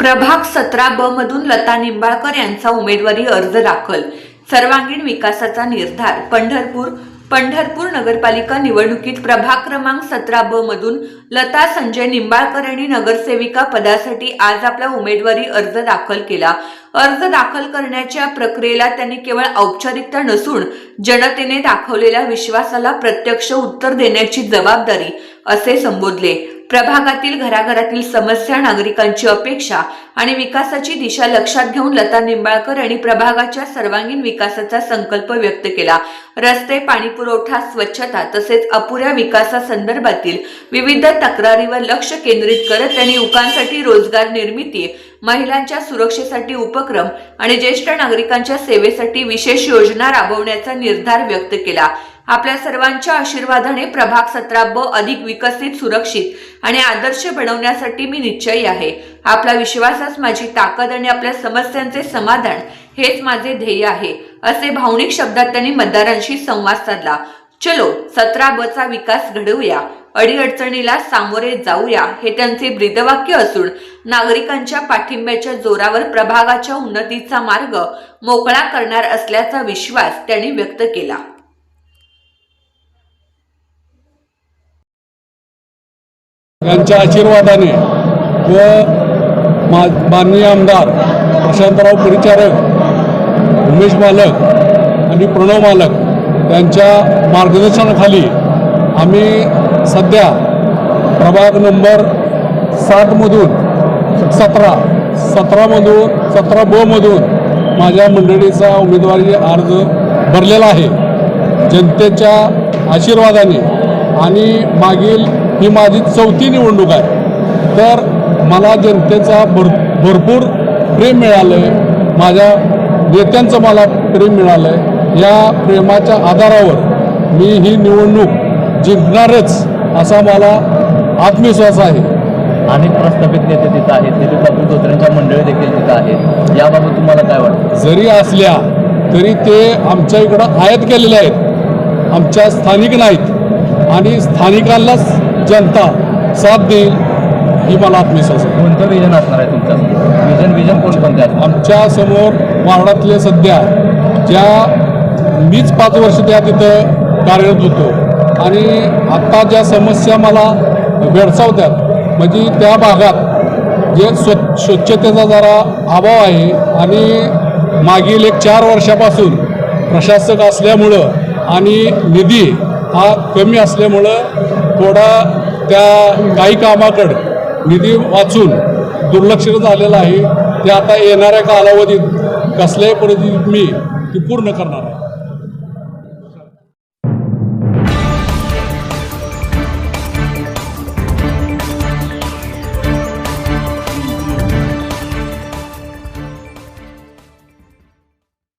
प्रभाग सतरा ब मधून लता निंबाळकर यांचा उमेदवारी अर्ज दाखल. सर्वांगीण विकासाचा निर्धार. पंढरपूर पंढरपूर नगरपालिका निवडणुकीत प्रभाग क्रमांक सतरा ब मधून लता संजय निंबाळकर यांनी नगरसेविका पदासाठी आज आपला उमेदवारी अर्ज दाखल केला. अर्ज दाखल करण्याच्या प्रक्रियेला त्यांनी केवळ औपचारिकता नसून जनतेने दाखवलेल्या विश्वासाला प्रत्यक्ष उत्तर देण्याची जबाबदारी असे संबोधले. प्रभागातील घराघरातील समस्या नागरिकांची अपेक्षा आणि विकासाची दिशा लक्षात घेऊन लता निंबाळकर यांनी प्रभागाच्या सर्वांगीण विकासाचा संकल्प व्यक्त केला. रस्ते पाणी पुरवठा स्वच्छता तसेच अपुऱ्या विकासासंदर्भातील विविध तक्रारीवर लक्ष केंद्रित करत त्यांनी युवकांसाठी रोजगार निर्मिती महिलांच्या सुरक्षेसाठी उपक्रम आणि ज्येष्ठ नागरिकांच्या सेवेसाठी विशेष योजना राबवण्याचा निर्धार व्यक्त केला. आपल्या सर्वांच्या आशीर्वादाने प्रभाग सतरा ब अधिक विकसित सुरक्षित आणि आदर्श बनवण्यासाठी मी निश्चयी आहे. आपला विश्वासच माझी ताकद आणि आपल्या समस्यांचे समाधान हेच माझे ध्येय आहे असे भावनिक शब्दात त्यांनी मतदारांशी संवाद साधला. चलो सतरा ब चा विकास घडवूया अडीअडचणीला सामोरे जाऊया हे त्यांचे ब्रीदवाक्य असून नागरिकांच्या पाठिंब्याच्या जोरावर प्रभागाच्या उन्नतीचा मार्ग मोकळा करणार असल्याचा विश्वास त्यांनी व्यक्त केला. यांच्या आशीर्वादाने व मा माननीय आमदार प्रशांतराव परिचारक उमेश मालक आणि प्रणव मालक यांच्या मार्गदर्शनाखाली आम्ही सध्या प्रभाग नंबर साठमधून सतरा सतरामधून सतरा बमधून माझ्या मंडळीचा उमेदवारी अर्ज भरलेला आहे. जनतेच्या आशीर्वादाने आणि मागील ही माझी चौथी निवडणूक आहे. तर मला जनतेचा भर भरपूर प्रेम मिळालं आहे माझ्या नेत्यांचं मला प्रेम मिळालं आहे या प्रेमाच्या आधारावर मी ही निवडणूक जिंकणारच असा मला आत्मविश्वास आहे. अनेक प्रस्थापित नेते तिथं आहेत. दिलीप बापू धोत्रेंच्या मंडळी देखील तिथं आहेत. याबाबत तुम्हाला काय वाटतं? जरी असल्या तरी ते आमच्या इकडं आयात केलेले आहेत. आमच्या स्थानिक नाहीत. आणि स्थानिकांनाच जनता साथ देईल ही मला आत्मविश्वास आहे. कोणतं विजन असणार आहे तुमचं? विजन विजन कोणकोणते आमच्यासमोर वार्डातले सध्या ज्या मीच पाच वर्ष त्या तिथं कार्यरत होतो आणि आत्ता ज्या समस्या मला भेडसावत्यात म्हणजे त्या भागात जे स्व स्वच्छतेचा जरा अभाव आहे आणि मागील एक चार वर्षापासून प्रशासक असल्यामुळं आणि निधी हा कमी असल्यामुळं थोडा त्या काही कामाकडं निधी वाचून दुर्लक्ष झालेलं आहे. ते आता येणाऱ्या कालावधीत कसल्याही परिस्थितीत मी ती पूर्ण करणार